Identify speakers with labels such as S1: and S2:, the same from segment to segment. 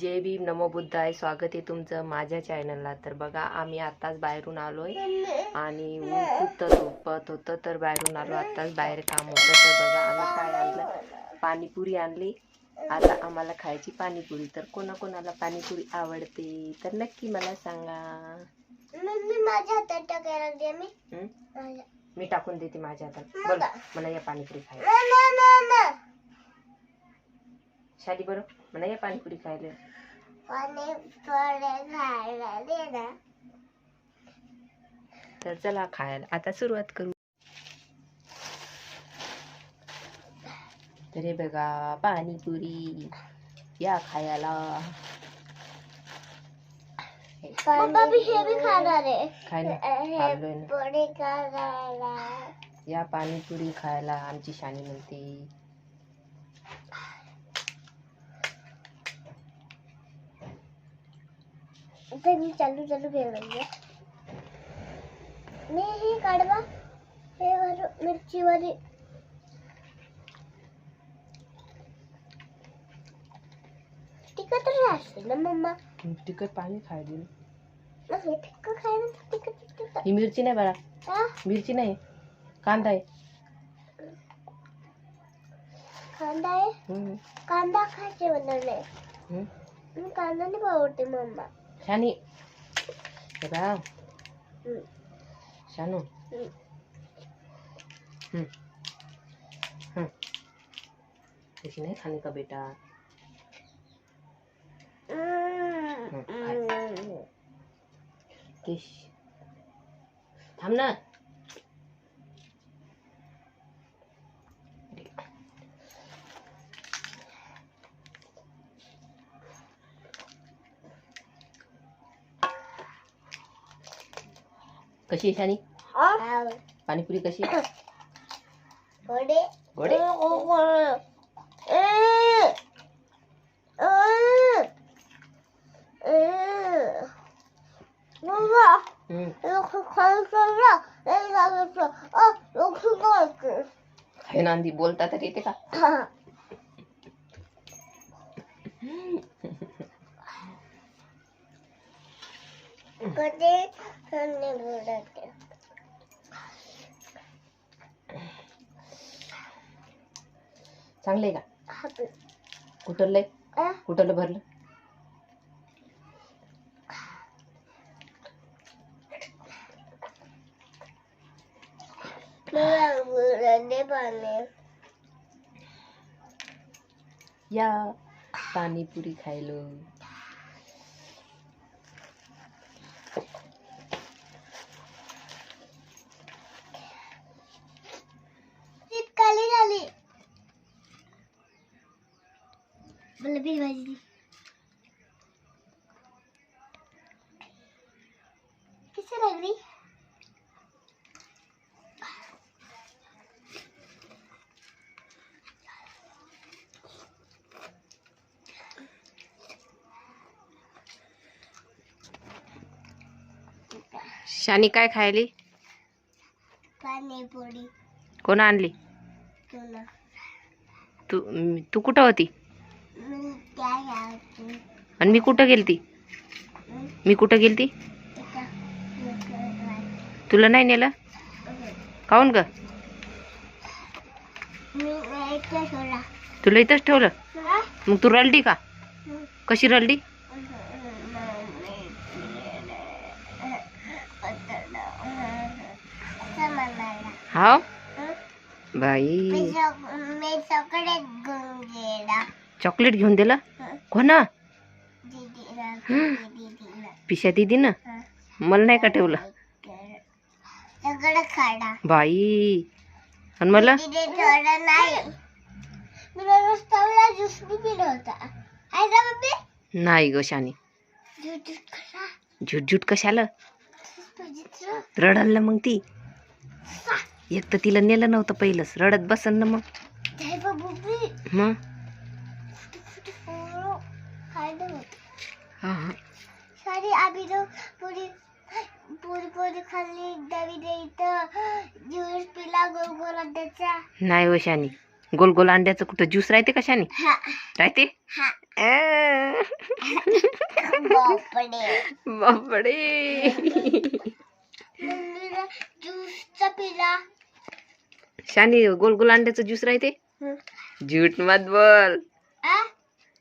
S1: जय भीम नमो बुद्धाय. स्वागत आहे तुमचं माझ्या चॅनलला तर बघा आम्ही आत्ताच बाहेरून आलोय. आणि ऊन खूप तर झोपत होतं तर बाहेरून आलो. आत्ताच बाहेर काम होतं. तर बघा आम्ही काय आणलं? पाणीपुरी आणली. आता आम्हाला खायची पाणीपुरी. तर कोणाकोणाला पाणीपुरी आवडते? तर नक्की मला सांगा.
S2: माझ्या हातात टाकायला मी.
S1: टाकून देते माझ्या हातात. बोल मला या पाणीपुरी खायला. शाली बरं. मला या पाणीपुरी खायला. तर चला खायला. आता सुरुवात करू. तर हे बघा पाणीपुरी. या खायला.
S2: पप्पा भी हे भी खाणार आहे.
S1: खायला.
S2: हे
S1: या पाणीपुरी खायला आमची शानी म्हणते.
S2: तर मी चालू चालू घेऊन म्हणजे. मी हे काढवा. हे वर मिरचीवाली. तिखट असते ना मम्मा?
S1: तिखट पाणी खायला.
S2: मग हे फिक्क खायला तिखट तिखट.
S1: ही मिरची नाही बरा
S2: हा
S1: मिरची नाही. कांदा आहे.
S2: कांदा आहे?
S1: हम्म,
S2: कांदा खायचे
S1: हम्म.
S2: मी कांदा नाही आवडते मम्मा.
S1: शानी हे बघा
S2: हम्म,
S1: शानू
S2: हम्म.
S1: हम्म. हम्म. ऐसी नहीं खाने का बेटा
S2: हम्म,
S1: खाय. कशी आहे शानी? पाणीपुरी कशी? हे नांदी बोलता तरी येते का?
S2: कधी
S1: चांगले का? कुठलंय? कुठलं भरलं? या पाणीपुरी खायलो.
S2: मला बी भाजी कशी लागली
S1: शानी काय खायली?
S2: पाणीपुरी.
S1: कोण आणली? तू तू कुठं होती? आणि मी कुठं गेलती? मी कुठं गेलती? तुला नाही नेलं? काऊन ग? तुला इथंच ठेवलं? मग तू रडली का? कशी रडली? हा बाई.
S2: मी सगळे गेला.
S1: चॉकलेट घेऊन दिलं. कोणा? पिशा दिदी ना मला नाही का ठेवलं? बाई. आणि मला?
S2: नाही.
S1: ग शानी. झुटझुट कशाला? रडल मग ती. एक तर तिला नेलं नव्हतं पहिलंच. रडत बसन ना मग. मग? हा हा।
S2: सारी आम्ही तो पुरी पुरी पुरी खाल्ली दवी द्यायचं ज्यूस पिला गोल गोल अंड्याचा।
S1: नाही हो शानी. गोल गोल अंड्याचं कुठं ज्यूस राहते का शानी?
S2: हा.
S1: राहते?
S2: हा.
S1: अं.
S2: बापडे.
S1: बापडे.
S2: मम्मीला ज्यूसचा पिला.
S1: शानी गोल गोल अंड्याचं ज्यूस राहते? झूट मत बोल
S2: आ?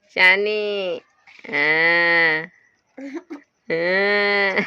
S1: शानी. 嗯。嗯。